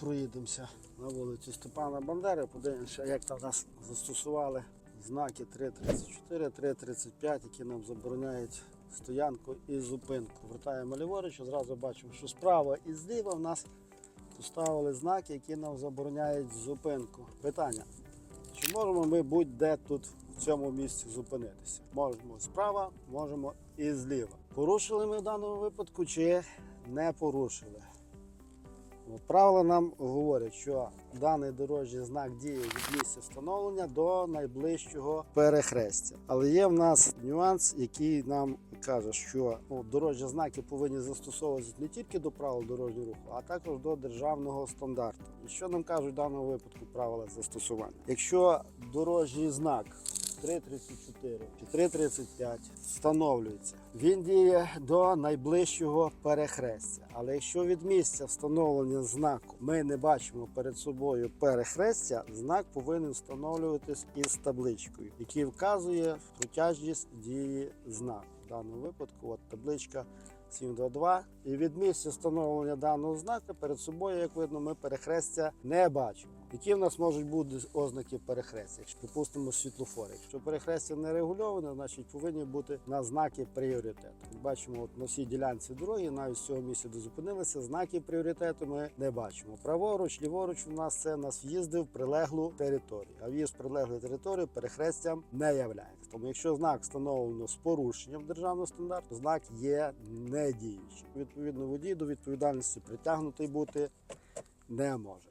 проїдемося на вулицю Степана Бандери, подивимося, як там нас застосували знаки 3.34, 3.35, які нам забороняють стоянку і зупинку. Вертаємо ліворуч, одразу бачимо, що справа і зліва в нас поставили знаки, які нам забороняють зупинку. Питання. Чи можемо ми будь-де тут в цьому місці зупинитися? Можемо справа, можемо і зліва. Порушили ми в даному випадку чи не порушили? Правила нам говорять, що даний дорожній знак діє від місця встановлення до найближчого перехрестя. Але є в нас нюанс, який нам каже, що ну, дорожні знаки повинні застосовуватися не тільки до правил дорожнього руху, а також до державного стандарту. І що нам кажуть в даному випадку правила застосування? Якщо дорожній знак 3.34 чи 3.35 встановлюється. Він діє до найближчого перехрестя. Але якщо від місця встановлення знаку ми не бачимо перед собою перехрестя, знак повинен встановлюватись із табличкою, який вказує протяжність дії знаку. В даному випадку от табличка 722. І від місця встановлення даного знака перед собою, як видно, ми перехрестя не бачимо. Які в нас можуть бути ознаки перехрестя? Якщо припустимо світлофори. Якщо перехрестя не регульоване, значить повинні бути на знаки пріоритету. Як Бачимо, от на всій ділянці дороги, навіть з цього місця, де зупинилися, знаки пріоритету ми не бачимо. Праворуч, ліворуч у нас це нас в'їзди в прилеглу територію. А в'їзд в прилеглу територію перехрестям не являється. Тому якщо знак встановлено з порушенням державного стандарту, знак є недіючим. Відповідно, водій до відповідальності притягнутий бути не може.